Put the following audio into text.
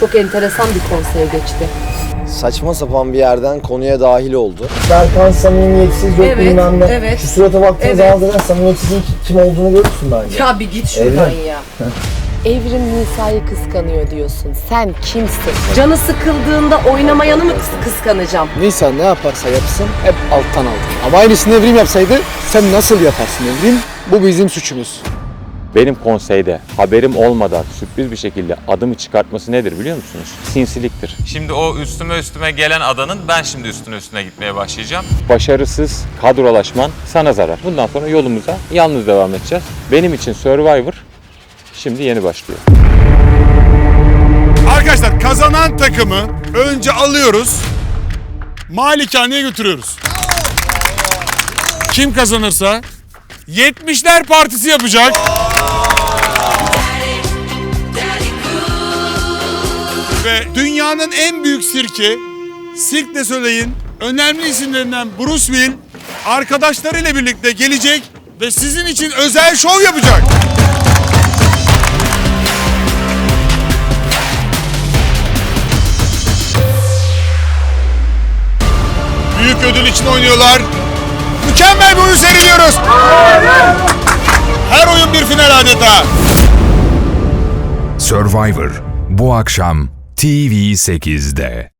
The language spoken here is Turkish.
Çok enteresan bir konsey geçti. Saçma sapan bir yerden konuya dahil oldu. Berkan samimiyetsiz yok Evet, bilmem ne. evet. Şu surata baktığın Evet. zaman zaten samimiyetsizliğin kim olduğunu görürsün bence. Ya bir git şuradan Evren. ya. Evrim Nisa'yı kıskanıyor diyorsun. Sen kimsin? Canı sıkıldığında oynamayanı mı kıs- kıskanacağım? Nisa ne yaparsa yapsın hep alttan aldı. Ama aynısını Evrim yapsaydı sen nasıl yaparsın Evrim? Bu bizim suçumuz. Benim konseyde haberim olmadan sürpriz bir şekilde adımı çıkartması nedir biliyor musunuz? Sinsiliktir. Şimdi o üstüme üstüme gelen adanın ben şimdi üstüne üstüne gitmeye başlayacağım. Başarısız kadrolaşman sana zarar. Bundan sonra yolumuza yalnız devam edeceğiz. Benim için Survivor şimdi yeni başlıyor. Arkadaşlar kazanan takımı önce alıyoruz. Malikaneye götürüyoruz. Kim kazanırsa 70'ler partisi yapacak. Ve dünyanın en büyük sirki Cirque du Soleil'in önemli isimlerinden Bruce Will arkadaşlarıyla birlikte gelecek ve sizin için özel şov yapacak. Büyük ödül için oynuyorlar. Mükemmel bir oyun seyrediyoruz. Her oyun bir final adeta. Survivor bu akşam TV8'de.